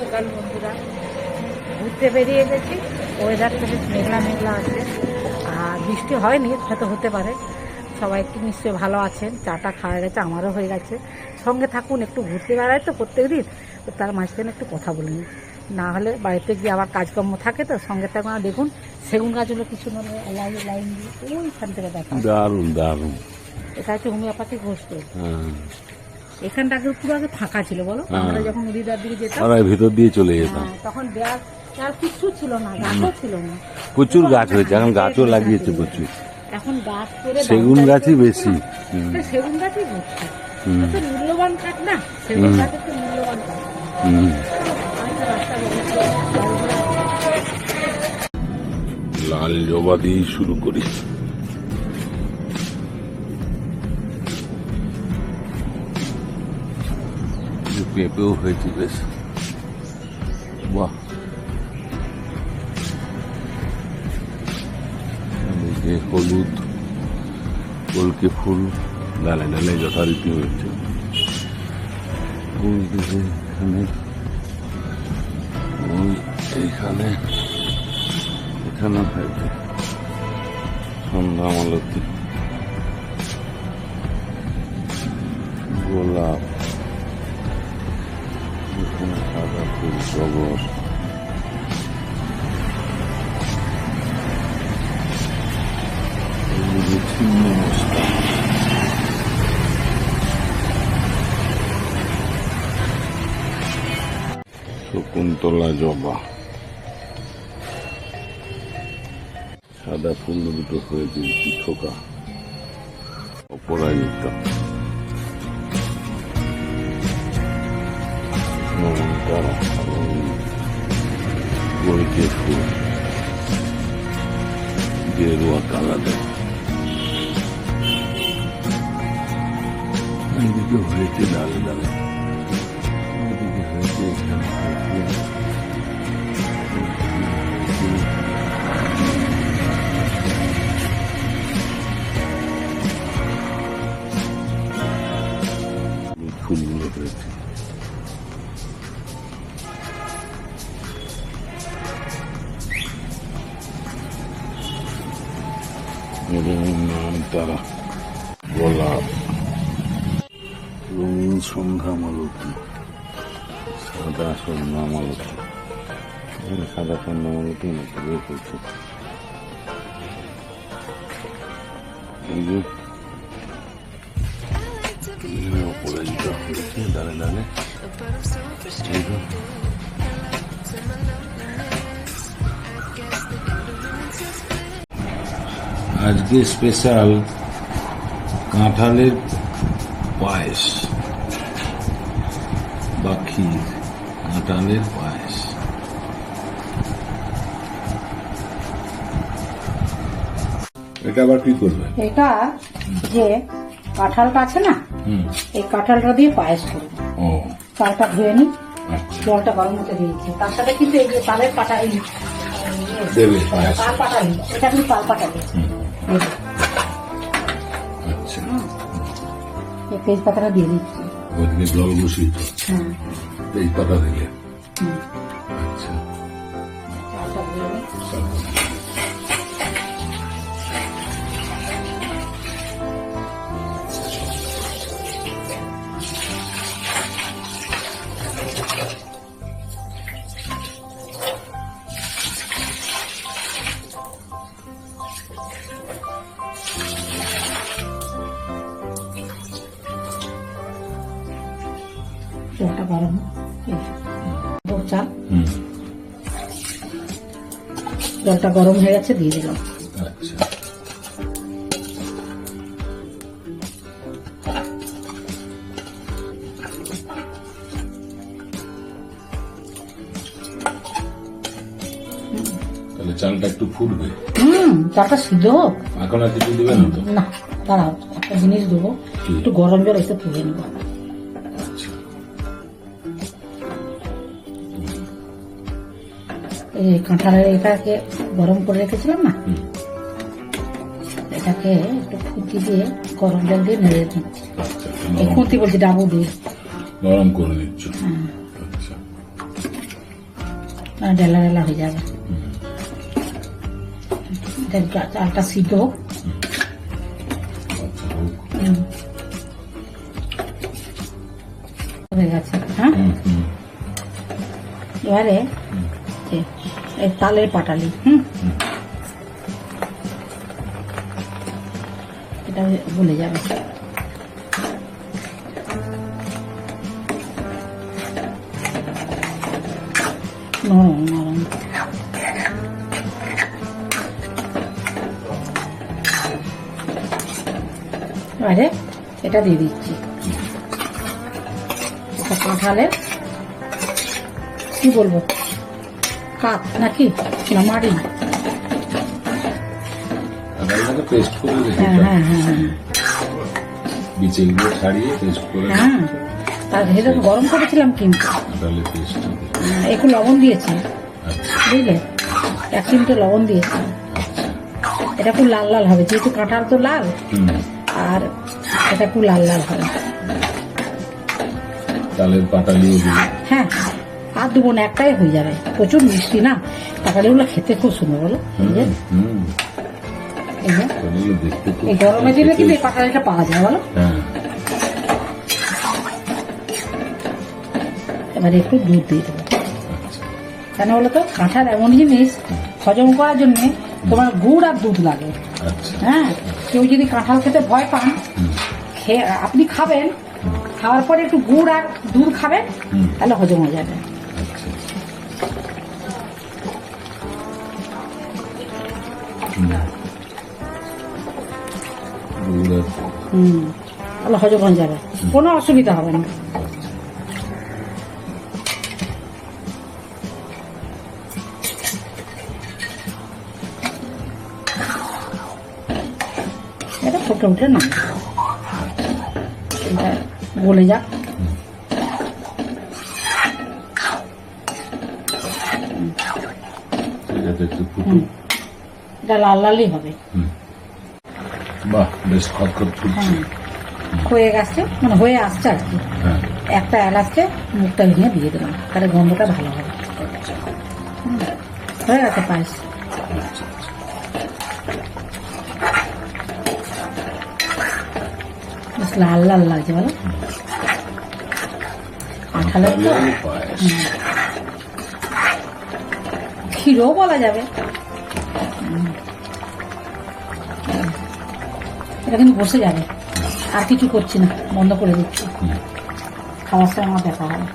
সকাল বন্ধুরা। ঘুরতে বেরিয়ে গেছি। ওয়েদারটা বেশ মেঘলা মেঘলা আছে। আর বৃষ্টি হয়নি হয়তো হতে পারে। সবাই একটু নিশ্চয়ই ভালো আছেন। চাটা খাওয়া গেছে আমারও হয়ে গেছে। সঙ্গে থাকুন একটু ঘুরতে বেড়ায় তো প্রত্যেক দিন তার মাঝখানে একটু কথা বলে নিই। না হলে বাড়িতে গিয়ে আবার কাজকর্ম থাকে তো সঙ্গে থাকুন। আর দেখুন সেগুন গাছগুলো কিছু মানে লাইন লাইন দিয়ে ওইখান থেকে দেখা দারুণ দারুণ। এটা হচ্ছে হোমিওপ্যাথিক হোস্টেল। হ্যাঁ। এখানটা আগে পুরো আগে ফাঁকা ছিল বলো? হ্যাঁ। আমরা যখন দিকে যেতাম আর ভিতর দিয়ে চলে যেতাম। হ্যাঁ, তখন ব্যাগ আর কিচ্ছু ছিল না গাছও ছিল না। প্রচুর গাছ হয়েছে এখন গাছও লাগিয়েছে প্রচুর। এখন গাছ করে সেগুন গাছই বেশি সেগুন গাছই হচ্ছে তো মূল্যবান কাঠ না সেগুন তো মূল্যবান কাঠ লাল জবা দিয়ে শুরু করি। পেঁপেও হয়েছে, বেশ। বাহ। এদিকে হলুদ কলকে ফুল, ডালে ডালে যথারীতি হয়েছে। দিকে এখানে এইখানে এখানে হয়েছে। সন্ধ্যা মালতী। গোলাপ। সাদা ফুল মশলা শকুন্তলা জবা। সাদা ফুল দুটো হয়েছে কি থোকা অপরাজিতা। নমনতারা এবং গরিকে ফুল গেরুয়া কালারে এইদিকে হয়েছে ডালে ডালে ওইদিকে হয়েছে এখানে হয়েছে ফুলগুলো তারা গোলাপ রঙিন সন্ধ্যা মালতী। সাদা সাদা সন্ধ্যা মালতী নাকি বের করছে এই যে। অপরাজিতা হয়েছে ডালে ডালে আজকে স্পেশাল কাঁঠালের পায়েস বা ক্ষীর কাঁঠালের পায়েস। এটা আবার কি করবে? এটা যে কাঁঠালটা আছে না এই কাঁঠালটা দিয়ে পায়েস করব। ও। চালটা ধুয়ে নিই। আচ্ছা। জলটা গরম হতে দিয়েছি। তার সাথে কিন্তু এই যে তালের পাটা এই পাটা এটা কিন্তু পাল পাটা যে, আচ্ছা। এই তেজপাতাটা দিয়ে দিচ্ছি। ওইদিকে জল বসিয়ে তো হ্যাঁ। তেজপাতা দিলে। গরম। চাল জলটা গরম হয়ে গেছে দিয়ে দিলাম। আচ্ছা। তাহলে চালটা একটু ফুটবে। হুম চালটা সিদ্ধ হোক। এখন আর কিছু দিবে না দাঁড়াও একটা জিনিস দেবো। একটু গরম জল এসে তুলে নেব। কাঁঠালের এটাকে গরম করে রেখেছিলাম না? এটাকে একটু খুঁতি দিয়ে গরম জল দিয়ে নেড়ে দিচ্ছি। আচ্ছা এই খুঁতি বলছি ডাবু দিয়ে। নরম করে দিচ্ছ হ্যাঁ। আচ্ছা। ডেলা ডেলা হয়ে যাবে। চালটা সিদ্ধ হোক। আচ্ছা। হয়ে গেছে হ্যাঁ? এবারে তালের পাটালি। হুম। এটা ভুলে যাবে নরম। নরম এটা দিয়ে দিচ্ছি। কি বলব? কাপ নাকি? না মারি? পেস্ট করে হ্যাঁ হ্যাঁ হ্যাঁ হ্যাঁ। বিচেলগুলো ছাড়িয়ে পেস্ট করে হ্যাঁ তার ভেতরে তো গরম করেছিলাম কিন্তু। কাঁঠালের একটু লবণ দিয়েছি। আচ্ছা। বুঝলে? এক চিমটে লবণ দিয়েছি। আচ্ছা। এটা খুব লাল লাল হবে যেহেতু কাঁঠাল তো লাল আর এটা খুব লাল লাল হবে। তালের পাটালিও হ্যাঁ। আর দেবো না একটাই হয়ে যাবে। প্রচুর মিষ্টি না? তাকালিগুলো খেতে খুব সুন্দর বলো। এই ওগুলো গরমের দিনে কিন্তু এই পাটালিটা পাওয়া যায় বলো। হ্যাঁ। এবারে একটু দুধ দিয়ে দেবো। কেন বলো তো? কাঁঠাল এমন জিনিস হজম করার জন্য তোমার গুড় আর দুধ লাগে। আচ্ছা। হ্যাঁ? কেউ যদি কাঁঠাল খেতে ভয় পান খেয়ে আপনি খাবেন খাওয়ার পরে একটু গুড় আর দুধ খাবেন তাহলে হজম হয়ে যাবে। হুম। তাহলে হজম হয়ে যাবে। কোনো অসুবিধা হবে না। এটা ফুটে উঠে না। এটা গলে যাক। এটা লাল লালই হবে। হুম। বাহ বেশ খটখট ফুটছে। হ্যাঁ। হয়ে গেছে মানে হয়ে আসছে আর কি। হ্যাঁ। একটা এলাচকে মুখটা ভেঙে দিয়ে দিলাম তাহলে গন্ধটা ভালো হবে। হয়ে গেছে পায়েস। আচ্ছা লাল লাল লাগছে বলো। তো? ক্ষীরও বলা যাবে। এটা কিন্তু বসে যাবে। আর কিছু করছি না বন্ধ করে দিচ্ছি। খাওয়ার সময় আমার দেখা হবে।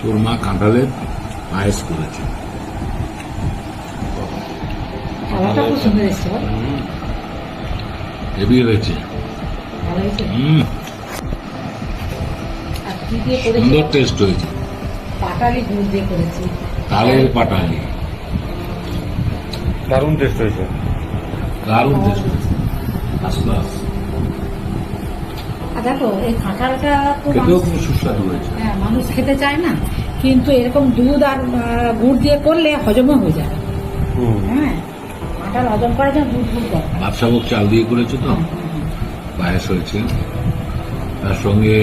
তোর মা কাঁঠালের পায়েস করেছে। খুব এসছে হেভি হয়েছে। সুন্দর টেস্ট হয়েছে। পাটালি গুড় দিয়ে করেছি। তালের পাটালি। দারুণ টেস্ট হয়েছে। দারুণ টেস্ট হয়েছে। দেখো এই কাঁঠালটা তো খুব সুস্বাদু হয়েছে। হ্যাঁ মানুষ খেতে চায় না। কিন্তু এরকম দুধ আর গুড় দিয়ে করলে হজমও হয়ে যায় হুম। হ্যাঁ কাঁঠাল হজম করার জন্য দুধ গুড় বাদশাভোগ চাল দিয়ে করেছ তো? পায়েস হয়েছে। তার সঙ্গে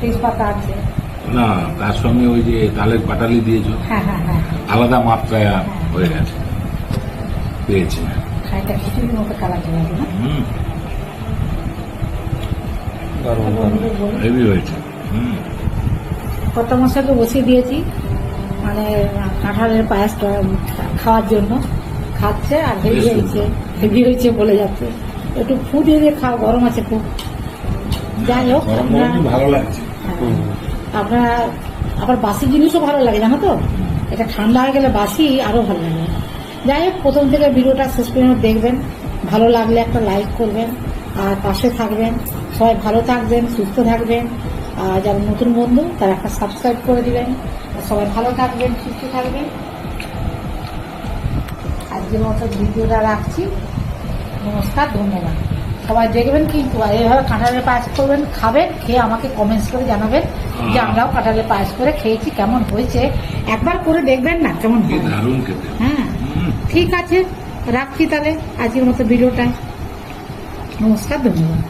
তেজপাতা আছে। না তার সঙ্গে ওই যে তালের পাটালি দিয়েছ। হ্যাঁ হ্যাঁ হ্যাঁ। আলাদা মাত্রায় হয়ে গেছে। পেয়েছে। হেভি হয়েছে। হুম। কত মশাকে বসিয়ে দিয়েছি। মানে কাঁঠালের পায়েসটা খাওয়ার জন্য। খাচ্ছে আর হেভি হয়েছে। হেভি হয়েছে বলে যাচ্ছে। একটু ফু দিয়ে দিয়ে খাও গরম আছে খুব। যাই হোক ভালো লাগছে। আপনার আবার বাসি জিনিসও ভালো লাগে, জানো তো? এটা ঠান্ডা হয়ে গেলে বাসি আরও ভালো লাগে। যাই হোক, প্রথম থেকে ভিডিওটা শেষ পর্যন্ত দেখবেন। ভালো লাগলে একটা লাইক করবেন, আর পাশে থাকবেন। সবাই ভালো থাকবেন, সুস্থ থাকবেন, আর যারা নতুন বন্ধু, তারা একটা সাবস্ক্রাইব করে দিবেন। সবাই ভালো থাকবেন, সুস্থ থাকবেন। আজকের মতো ভিডিওটা রাখছি। নমস্কার, ধন্যবাদ। সবাই দেখবেন কিন্তু এভাবে কাঁঠালের পায়েস করবেন খাবেন খেয়ে আমাকে কমেন্টস করে জানাবেন যে আমরাও কাঁঠালের পায়েস করে খেয়েছি কেমন হয়েছে। একবার করে দেখবেন না কেমন হয় হ্যাঁ ঠিক আছে রাখছি তাহলে আজকের মতো ভিডিওটা। নমস্কার ধন্যবাদ।